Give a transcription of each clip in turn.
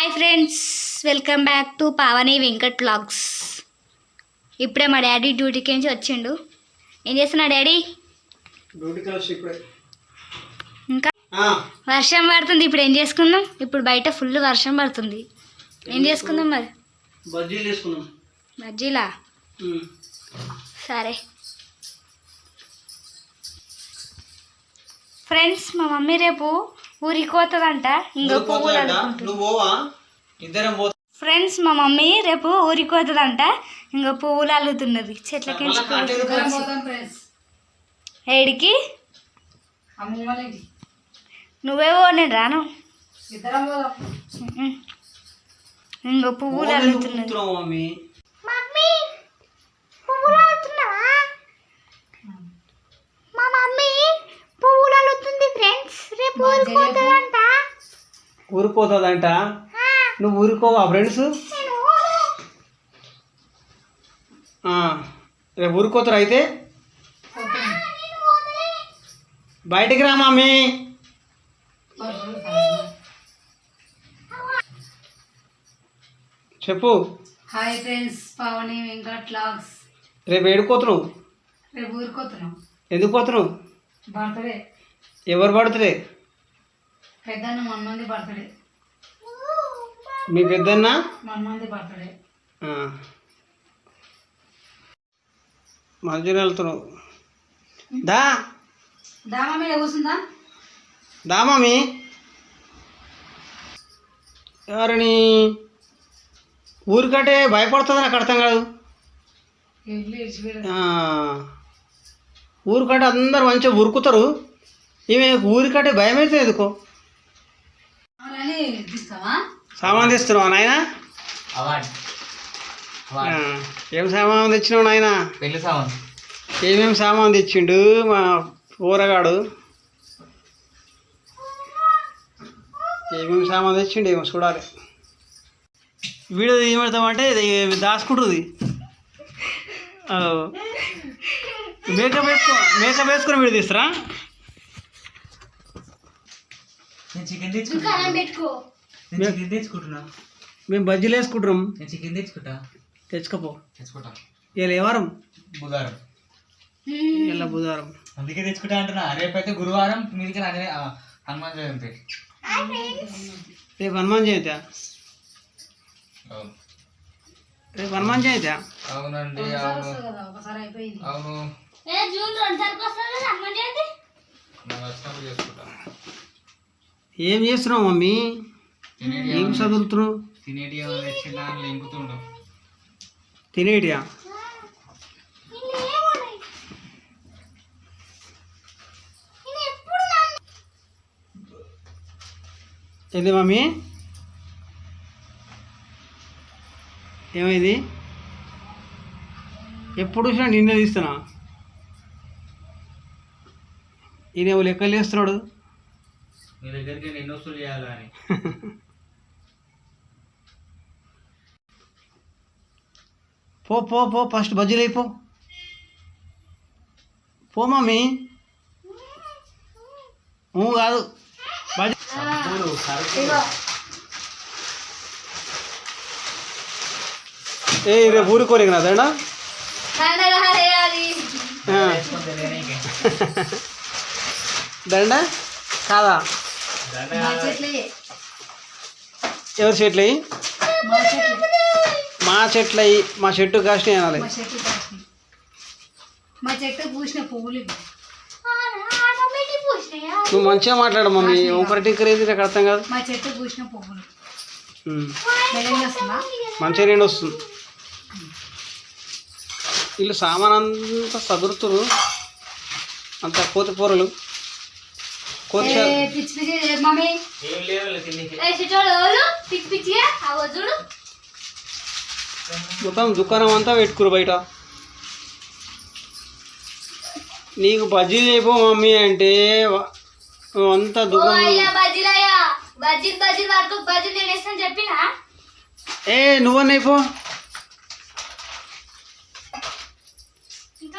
Hi friends welcome back to Pavani Venkat vlogs ఇప్పుడే మా daddy డ్యూటీకి నుంచి వచ్చిండు. ఏం చేస్తున్నా డాడీ? ఇంకా? వర్షం పడుతుంది ఇప్పుడు ఏం చేసుకుందాం? ఇప్పుడు బయట ఫుల్ వర్షం పడుతుంది. ఏం చేసుకుందాం మరి? బజ్జీలు. సరే. ఫ్రెండ్స్ మా మమ్మీ రేపు ఊరికి పోతుందంట ఇంకా నువ్వు పువ్వులు నువ్వు ఇద్దరం ఫ్రెండ్స్ మా మమ్మీ రేపు ఊరికి పోతుందంట ఇంకా పువ్వులు అల్లుతున్నది చెట్లకి. ఏడికి? నువ్వే నేను రాను. ఇంకా పువ్వులు అల్లుతున్నది కూర్చున్నావు మమ్మీ మమ్మీ పువ్వులు అల్లుతున్నావా మా మమ్మీ పువ్వులు అల్లుతుంది ఫ్రెండ్స్ రేపు ఊరికి పోతుందంట ఊరిపోతుందంట. నువ్వు ఊరుకోవా ఫ్రెండ్స్ రేపు ఊరుకోతారు అయితే? బయటికి రా మమ్మీ. చెప్పు. Hi friends Pavani Venkat vlogs రేపు ఏడుకోతున్నావు రేపు ఊరుకోతున్నాం. ఎందుకు పోతున్నావు బర్త్డే. ఎవరు పడుతుంది పెద్దన్న మన్మంది బర్త్డే. మీ పెద్దన్న? మన్మంది బర్త్డే. వెళ్తున్నావు. దా. దామా మీద కూర్చుందా? దా మమ్మీ ఎవరిని? ఊరికంటే భయపడుతుంది నాకు అర్థం కాదు. ఊరికంటే అందరు మంచిగా ఉరుకుతారు. ఈమె ఊరికంటే భయం అయితే ఎందుకో? సామాన్ తెస్తున్నావా నాయన? ఏం సామాన్ తెచ్చినావు నాయన? పెళ్ళి సామాన్. ఏమేమి సామాన్ తెచ్చిండు మా ఊరగాడు? ఏమేమి సామాన్ తెచ్చిండు ఏమో చూడాలి. వీడియో ఏమెడతామంటే ఇది దాచుకుంటుంది. మేకప్ వేసుకో మేకప్ వేసుకొని వీడియో తీస్తారా నేను చికెన్ పెట్టుకో. నేను చికెన్ తెచ్చుకుంటున్నా. మేము బజ్జీలు వేసుకుంటున్నాం. నేను చికెన్ తెచ్చుకుంటా. తెచ్చుకోపో. తెచ్చుకుంటా. ఇలా ఏ వారం బుధవారం ఇలా బుధవారం. అందుకే తెచ్చుకుంటా అంటున్నా. రేపైతే గురువారం మీదికి అదే హనుమాన్ జయంతి. రేపు హనుమాన్ జయంతి? రేపు హనుమాన్ జయంతి? అవునండి అవును. కదా ఒకసారి అయిపోయింది. అవును. జూన్ రెండు సార్లు వస్తుంది అమ్మ చేయండి నాకు వచ్చినప్పుడు చేసుకుంటా. ఏం చేస్తున్నావు మమ్మీ? ఏం చదువుతున్నావు తినేటియా? ఏంది మమ్మీ? ఏమైంది? ఎప్పుడు చూసినా నిన్నే తీస్తున్నా. ఈయన లెక్కలు చేస్తున్నాడు మీ దగ్గరికి నేను వస్తువులు చేయాలా అని. పో పో పో ఫస్ట్ బజ్జీలు అయిపో. పో మమ్మీ. ఊ కాదు. బజ్జీ. ఏ రేపు ఊరుకోలేక నాదండా దండ కాదా మా చెట్లే ఎవరి చెట్లు మా చెట్లు మా చెట్లు అయ్యి మా చెట్టు కాసిన అనాలి. మా కాసినాయి. చెట్టు పూసిన పువ్వులు. నువ్వు మంచిగా మాట్లాడు మమ్మీ. ఒకటి టిక్కర్ ఏది నాకు అర్థం కాదు. మా చెట్టు పూసిన పువ్వులు. మంచిగా రెండు వస్తుంది వీళ్ళు సామాన్ అంతా సదురుతురు. అంత కోతి కూరలు పిచ్చి పిచ్చి మమ్మీ. ఏం పిచ్చి పిచ్చిగా చూడు మొత్తం దుకాణం అంతా పెట్టుకురు బయట. నీకు బజ్జీలు అయిపో మమ్మీ అంటే అంతా దుకాణం ఏ నువ్వన్న అయిపో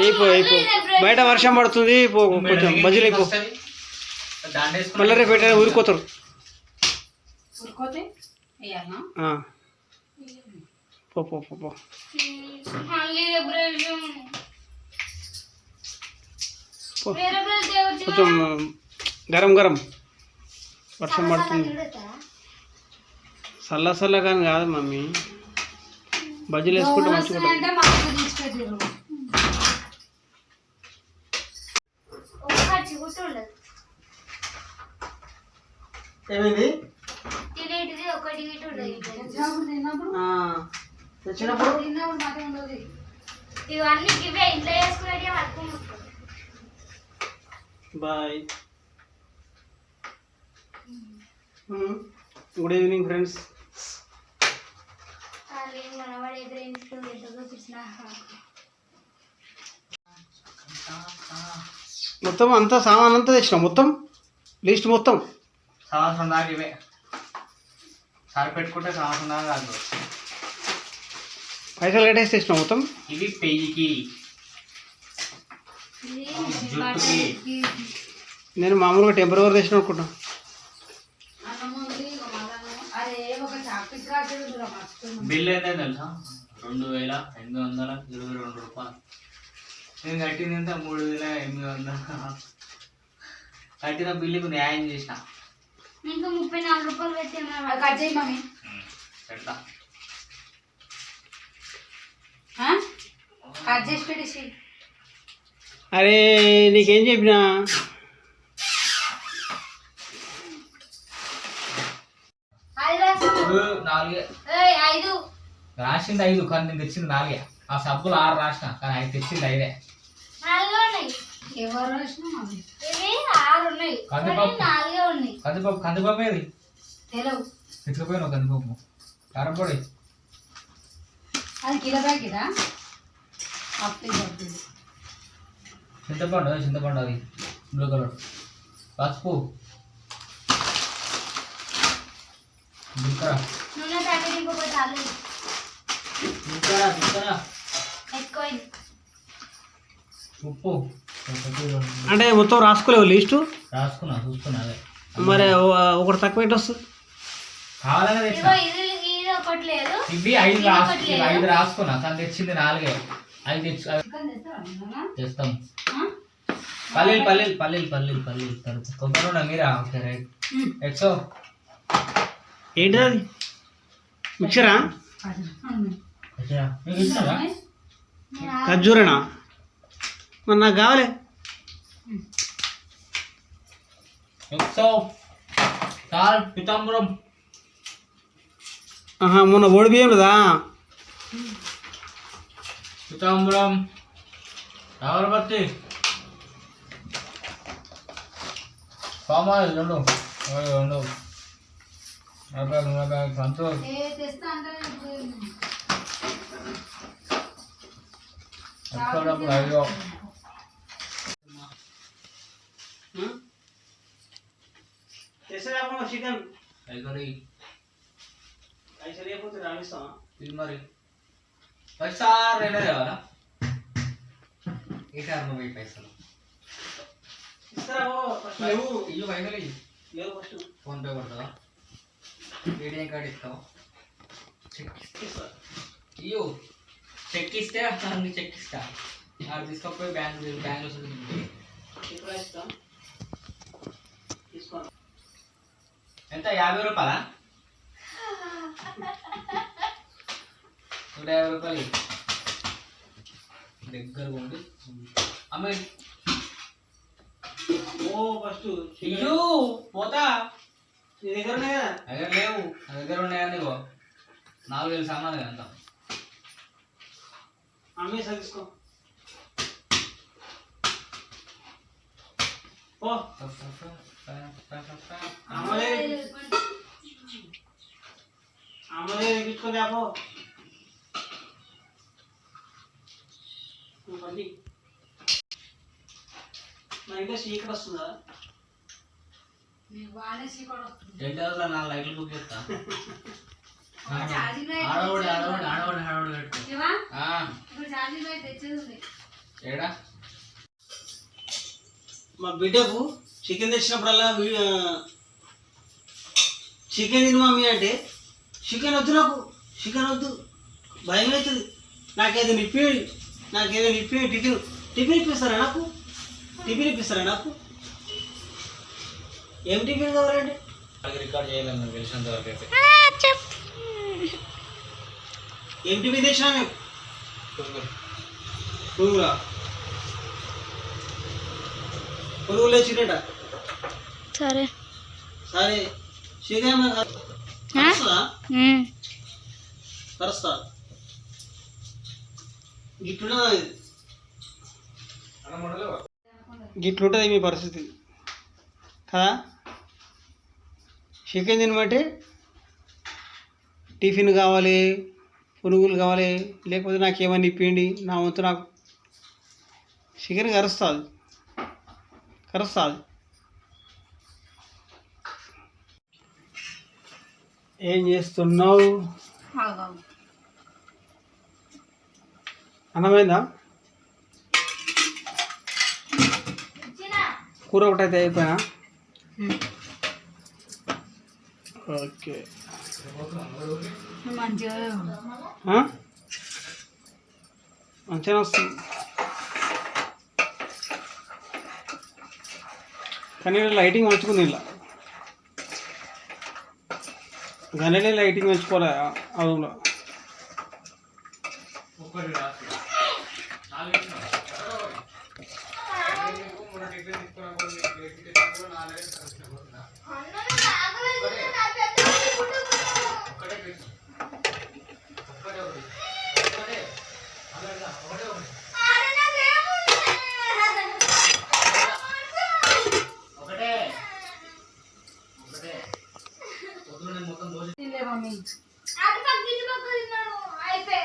అయిపో అయిపో బయట వర్షం పడుతుంది పో కొంచెం బజ్జీలు అయిపో మళ్ళీ రేపు ఎట్టైనా ఊరిపోతారు ఊరుకోతే? వేయాలనా ఆ. పో పో పో పో. మళ్ళీ బ్రష్ పో. వేరే బ్రష్ తేవచ్చు కొంచెం గరం గరం. వర్షం పడుతుంది. చల్ల చల్ల కానీ కాదు మమ్మీ. బజ్జీలు వేసుకుంటే మంచిగా పట్టుకుని బాయ్. గుడ్ ఈవినింగ్ ఫ్రెండ్స్ మొత్తం అంతా సామాన్ అంతా తెచ్చినాం? మొత్తం? లిస్ట్ మొత్తం? సంవత్సరం దాకా ఇవే సరి పెట్టుకుంటే సంవత్సరం దాకా కాదు. పైసలు కట్టేసి తెచ్చినాం మొత్తం? ఇది పెయ్యికి. జుట్టుకి. నేను మామూలుగా టెంపరీ తెచ్చిన అనుకుంటా బిల్ ఎంత తెలుసా? రెండు వేల ఎనిమిది వందల ఇరవై రెండు రూపాయలు. నేను కట్టింది ఎంత? మూడు వేల ఎనిమిది వందల. కట్టిన బిల్లుకు న్యాయం చేసిన. ఇంకా ముప్పై నాలుగు రూపాయలు పెట్టి కట్ చేయి మమ్మీ. పెడతా. ఆ? కట్ చేసి పెట్టేసి అరే నీకేం చెప్పినా? ఐదు రాసింది ఐదు కానీ నేను తెచ్చింది నాలుగే. ఆ సబ్బులు ఆరు రాసిన కానీ ఐదు తెచ్చింది ఐదే. కందిపప్పు. ఉన్నాయి కందిపప్పు కందిపప్పు ఏది? తెచ్చుకుపోయినావు కందిపప్పు. కారపొడి అది కిలో ప్యాకెటా? చింతపండు చింతపండు అది. బ్లూ కలర్ పసుపు. జీలకర్ర. నూనె ప్యాకెట్ ఇంకొక చాలు. జీలకర్ర జీలకర్ర. ఎక్కువైంది ఉప్పు. అంటే మొత్తం రాసుకోలేవు లిస్టు? రాసుకున్నా చూసుకున్నా అదే. మరి ఒకటి తక్కువ ఏంటి వస్తుంది ఇవి ఐదు ఇది రాసు ఒకటి ఇవి లేదు. ఐదు రాసుకున్నా. కానీ తెచ్చింది నాలుగే. ఐదు తెచ్చు? తెస్తాం? పల్లీలు పల్లీలు పల్లీలు పల్లీలు పల్లీలు తరుపు కొబ్బరి ఉండ మీరా? Okay right. ఎక్సో ఏంటిది అది? మిక్చరా? ఖర్జూరేనా? మరి నాకు కావాలి. ఎక్సో చాల్ పితాంబరం. ఆహా మొన్న ఓడి బియ్యం లేదా? పితాంబరం. అగరబత్తి సామాన్లు రెండు. రెండు. నలభై నలభై సంతోష్. అంటే ఎక్సో డబ్బులు అయ్యో చికెన్ ఎగరి పైసలు లేకపోతే రాణిస్తావా ఇది మరి పైసార్ అయినా కావాలా ఈసారి నువ్వు ఈ పైసలు ఇస్తారా ఫస్ట్ లేవు ఇల్లు పైసలు ఇయ్యి. లేవు ఫస్ట్ ఫోన్ పే కొడతావా ఏటీఎం కార్డు ఇస్తావా చెక్ ఇస్తా ఇయ్యు చెక్ ఇస్తే అన్ని చెక్ ఇస్తా ఆడు తీసుకపోయి బ్యాంక్ బ్యాంక్ ఇక్కడ ఇస్తా ఎంత? యాభై రూపాయలా? నూట యాభై రూపాయలు. దగ్గర ఉండి అమ్మాయి ఓ ఫస్ట్ ఇయ్యు పోతా. నీ దగ్గర ఉన్నాయి? కదా దగ్గర లేవు. నా దగ్గర ఉన్నాయా నీకు నాలుగు వేలు సామాన్ కదా అంతా అమ్మేసా తీసుకో. ఓ అమ్మలే అమ్మలే తెప్పించుకొని రాపో నువ్వు పండి మా ఇంట్లో చీకటి వస్తుందా? టెంట్ హౌస్లో నాలుగు లైట్లు బుక్ చేస్తా. ఆడవాడు ఆడవాడు ఆడవాడు ఆడవాడు పెట్టు ఇవా? ఆ, ఇప్పుడు ఛార్జింగ్ లైట్ తెచ్చేది ఉంది. ఏడా? మా బిడ్డకు చికెన్ తెచ్చినప్పుడల్లా చికెన్ తిని మమ్మీ అంటే చికెన్ వద్దు నాకు చికెన్ వద్దు. భయం అవుతుంది నాకేదో నిప్పి నాకేదో నిప్పి టిఫిన్ టిఫిన్ ఇప్పిస్తారా నాకు? టిఫిన్ ఇప్పిస్తారా నాకు? ఏం టిఫిన్ కావాలండి రికార్డ్ చేయలేము నాకు తెలిసినంత వరకు అయితే. ఏం టిఫిన్ తెచ్చినా మేము. పురుగులా వచ్చినట సరే. సరే. కరుస్తా? గిట్లుంటుంది మీ పరిస్థితి. కదా? చికెన్ తినమంటే టిఫిన్ కావాలి పునుగులు కావాలి లేకపోతే నాకు ఏమన్నా ఇప్పిండి నా వంతు నాకు చికెన్ కరుస్తుంది. కరుస్తుంది ఏం చేస్తున్నావు? అన్నమైందా? కూర ఒకటైతే అయిపోయినా? ఓకే. మంచిగా వస్తుంది. కానీ లైటింగ్ మంచుకుంది ఇలా. గనలే లైటింగ్ మంచుకోలే ఆ రూమ్లో ఒక్కటి రాసి. నాలుగు ఇచ్చినావు. మూడు టిఫిన్ తీసుకున్నాం, కొన్ని ప్లేట్లు తీసుకున్నాం, నాలుగే తీసుకున్నాం. ఒక్కటే ప్లేట్. ఒక్కటే ఒకటి. ఒక్కటే. అలాగా, ఒకటే ఒకటి. ఒకటే. ఒకటే. పొద్దున్న నేను మొత్తం దోశ తినలే మమ్మీ అటుపక్క ఇటుపక్క మొత్తం మొత్తం తిన్నాను. మొత్తం మొత్తం అంటే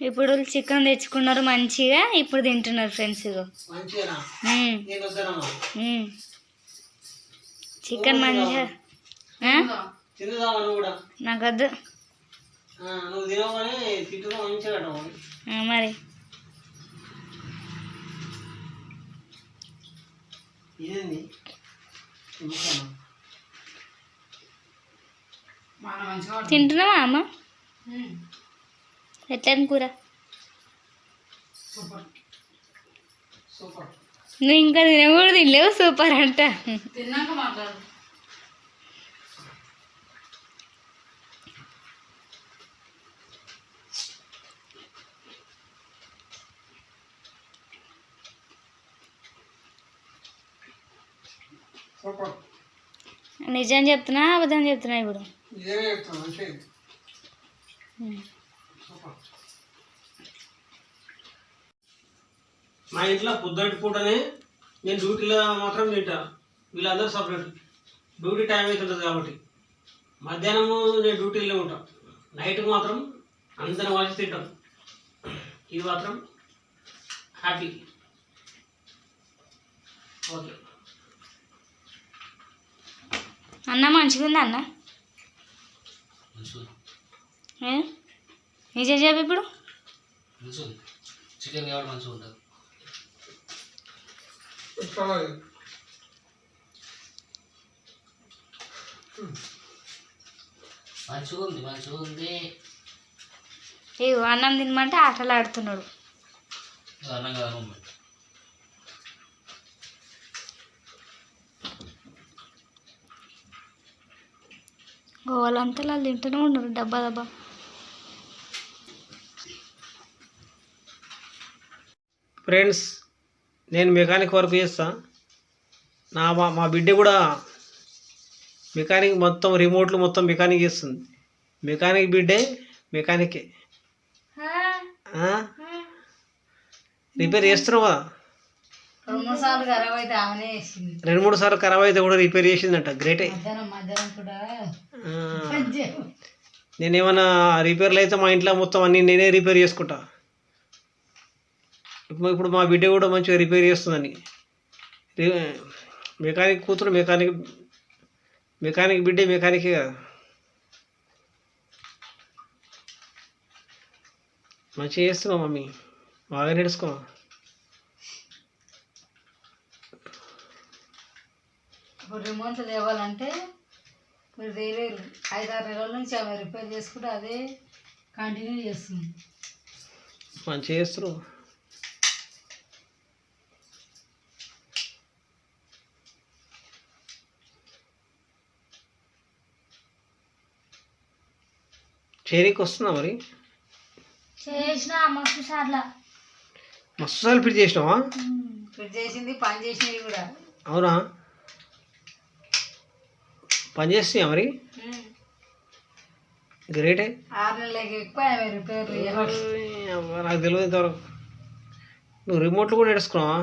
ఇప్పుడు చికెన్ తెచ్చుకున్నారు మంచిగా ఇప్పుడు తింటున్నారు ఫ్రెండ్స్ ఇగో. చికెన్ మంచిగా ఆ? తిందుదామా నువ్వు కూడా నాకు వద్దు ఆ, నువ్వు తినగానే తింటున్నా మంచిగా అంటావు ఆ, మరి ఇదేంది. తింటున్నావా అమ్మ. ఎట్లా కూర? సూపర్. సూపర్. నువ్వు ఇంకా తినకూడదు తినలేవు సూపర్ అంట. తిన్నాక మాట్లాడు. నిజం చెప్తున్నా అబద్ధం చెప్తున్నా ఇప్పుడు? మా ఇంట్లో పొద్దుటి పూటనే నేను డ్యూటీలో మాత్రం తింటా. వీళ్ళందరూ సపరేట్. డ్యూటీ టైం అవుతుంటుంది కాబట్టి. మధ్యాహ్నము నేను డ్యూటీలో ఉంటా. నైట్కి మాత్రం అందరం కలిసి తింటాం. ఇది మాత్రం హ్యాపీ. ఓకే. అన్న మంచిగా ఉందా అన్న ఏ? నిజం చెప్పు ఇప్పుడు? చికెన్ కాబట్టి మంచిగా ఉంటుంది మంచిగా ఉంది మంచిగా ఉంది ఇగో అన్నం తినమంటే ఆటలు ఆడుతున్నాడు. అన్నం కదా వాళ్ళంతా వాళ్ళు తింటూనే ఉన్నారు డబ్బా డబ్బా ఫ్రెండ్స్ నేను మెకానిక్ వర్క్ చేస్తా. నా మా మా బిడ్డ కూడా మెకానిక్ మొత్తం రిమోట్లు మొత్తం మెకానిక్ చేస్తుంది. మెకానిక్ బిడ్డే మెకానికే. ఆ? రిపేర్ చేస్తున్నావు? కదా రెండు మూడు సార్లు ఖరాబ్ అయితే కూడా రిపేర్ చేసిందంట గ్రేటే. నేనేమన్నా రిపేర్లు అయితే మా ఇంట్లో మొత్తం అన్నీ నేనే రిపేర్ చేసుకుంటా. ఇప్పుడు మా బిడ్డ కూడా మంచిగా రిపేర్ చేస్తుందని. మెకానిక్ కూతురు మెకానిక్ మెకానిక్ బిడ్డే మెకానికే కదా. మంచిగా చేస్తున్నావు మమ్మీ? బాగా నేర్చుకో ఇప్పుడు రిమోట్ తేవాలంటే మీరు వేయలేరు ఐదారు నెలల నుంచి ఆమె రిపేర్ చేసుకుంటే అదే కంటిన్యూ చేస్తుంది. మంచిగా చేస్తున్నావు చేరికి వస్తుందా మరి? చేసిన మస్తు సార్లు. మస్తు సార్లు ఫిట్ చేసినావా? ఫిట్ చేసింది పని చేసినవి కూడా. అవునా? పని చేస్తున్నాయా మరి గ్రేటే నాకు తెలియదు ఇంతవరకు. నువ్వు రిమోట్లు కూడా నేర్చుకున్నావా?